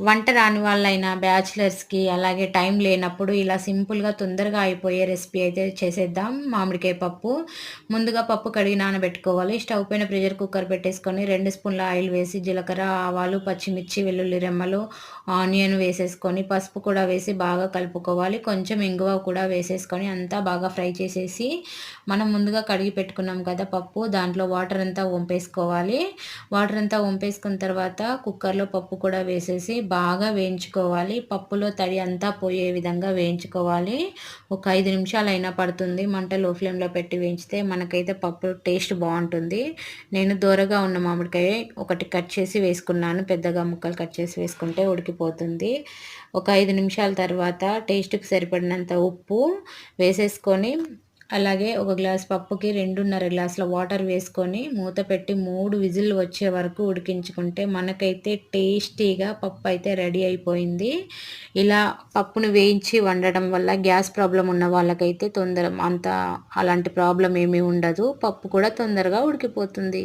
వంట రాని వాళ్ళైనా బ్యాచిలర్స్‌కి అలాగే టైం లేనప్పుడు ఇలా సింపుల్‌గా తొందరగా అయిపోయే రెసిపీ అయితే చేసేద్దాం మామిడికాయ పప్పు. ముందుగా పప్పు కడిగి నానబెట్టుకోవాలి. స్టవ్ పైన ప్రెషర్ కుక్కర్ పెట్టేసుకొని రెండు స్పూన్ల ఆయిల్ వేసి జీలకర్ర, ఆవాలు, పచ్చిమిర్చి, వెల్లుల్లి రెమ్మలు, ఆనియన్ వేసేసుకొని పసుపు కూడా వేసి బాగా కలుపుకోవాలి. కొంచెం ఇంగువ కూడా వేసేసుకొని అంతా బాగా ఫ్రై చేసేసి మనం ముందుగా కడిగి పెట్టుకున్నాం కదా పప్పు దాంట్లో వాటర్ అంతా వంపేసుకోవాలి. వాటర్ అంతా వంపేసుకున్న తర్వాత కుక్కర్‌లో పప్పు కూడా వేసేసి బాగా వేయించుకోవాలి. పప్పులో తడి అంతా పోయే విధంగా వేయించుకోవాలి. ఒక ఐదు నిమిషాలు అయినా పడుతుంది. మంట లో ఫ్లేమ్‌లో పెట్టి వేయించితే మనకైతే పప్పు టేస్ట్ బాగుంటుంది నేను దోరగా ఉన్న మామిడికాయ ఒకటి కట్ చేసి వేసుకున్నాను. పెద్దగా ముక్కలు కట్ చేసి వేసుకుంటే ఉడికిపోతుంది. ఒక ఐదు నిమిషాల తర్వాత టేస్ట్‌కి సరిపడినంత ఉప్పు వేసేసుకొని అలాగే ఒక గ్లాస్ పప్పుకి 2:30 గ్లాసుల వాటర్ వేసుకొని మూత పెట్టి 3 విజిల్లు వచ్చే వరకు ఉడికించుకుంటే మనకైతే టేస్టీగా పప్పు అయితే రెడీ అయిపోయింది. ఇలా పప్పును వేయించి వండడం వల్ల గ్యాస్ ప్రాబ్లం ఉన్న వాళ్ళకైతే తొందర అంత అలాంటి ప్రాబ్లం ఏమీ ఉండదు. పప్పు కూడా తొందరగా ఉడికిపోతుంది.